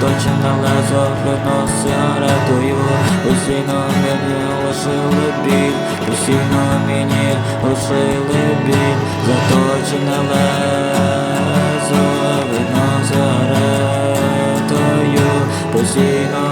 точно належав приносив, радою, постійно мені лишили біль, постійно мені лишили біль, заточене лезо, видно за ретою, постійно.